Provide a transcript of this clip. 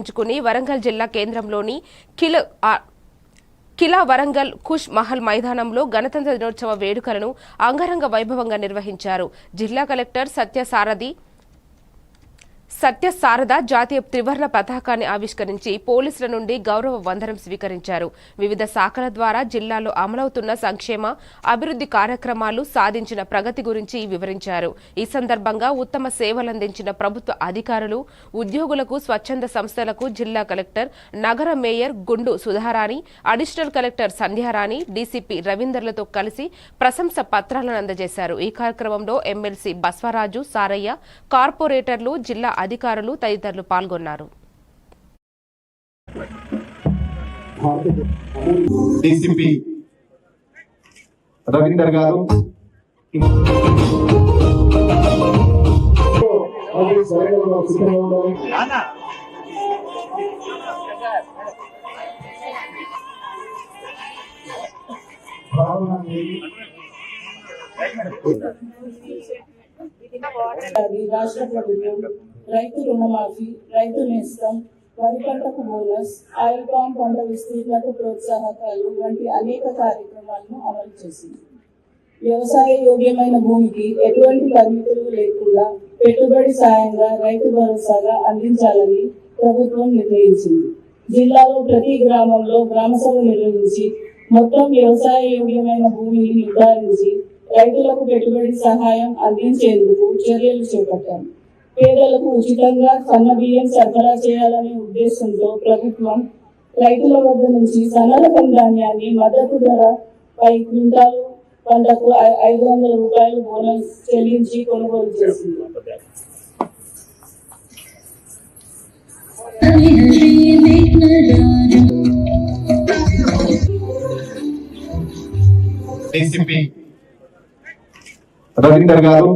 ఎంచుకుని వరంగల్ జిల్లా కేంద్రంలోని కిల కిలా వరంగల్ కుష్ మహల్ మైదానంలో గణతంత్ర దినోత్సవ వేడుకలను అంగరంగ వైభవంగా నిర్వహించారు. జిల్లా కలెక్టర్ సత్యసారథి సత్య శారద జాతీయ త్రివర్ణ పతాకాన్ని ఆవిష్కరించి పోలీసుల నుండి గౌరవ వందనం స్వీకరించారు. వివిధ శాఖల ద్వారా జిల్లాలో అమలవుతున్న సంక్షేమ అభివృద్ధి కార్యక్రమాలు సాధించిన ప్రగతి గురించి వివరించారు. ఈ సందర్భంగా ఉత్తమ సేవలందించిన ప్రభుత్వ అధికారులు ఉద్యోగులకు స్వచ్ఛంద సంస్థలకు జిల్లా కలెక్టర్ నగర mayor Gundu Sudharani additional collector Sandhyarani DCP రవీందర్లతో కలిసి ప్రశంస పత్రాలను అందజేశారు. ఈ కార్యక్రమంలో ఎమ్మెల్సీ బస్వరాజు సారయ్య కార్పొరేటర్లు జిల్లా అధికారులు తదితరులు పాల్గొన్నారు. డీసీపీ రవీందర్ గారు. అది రాష్ట్ర ప్రభుత్వం రైతు రుణమాఫీ రైతు నేస్తం వరి పంటకు బోనస్ ఆయిల్ పామ్ పంట విస్తీర్ణకు ప్రోత్సాహకాలు వంటి అనేక కార్యక్రమాలను అమలు చేసింది. వ్యవసాయ యోగ్యమైన భూమికి ఎటువంటి పరిమితులు లేకుండా పెట్టుబడి సాయంగా రైతు భరోసాగా అందించాలని ప్రభుత్వం నిర్ణయించింది. జిల్లాలో ప్రతి గ్రామంలో గ్రామ సభ నిర్వహించి మొత్తం వ్యవసాయ యోగ్యమైన భూమిని నిర్ధారించి రైతులకు పెట్టుబడి సహాయం అందించేందుకు చర్యలు చేపట్టారు పేదలకు ఉచితంగా సన్న బియ్యం సరఫరా చేయాలనే ఉద్దేశంతో ప్రభుత్వం రైతుల వద్ద నుంచి సన్నరకం ధాన్యాన్ని మద్దతు ధర పై క్వింటాలు పంటకు ఐదు వందల రూపాయలు బోనస్ చెల్లించి కొనుగోలు చేసింది. రవీందర్ గారు.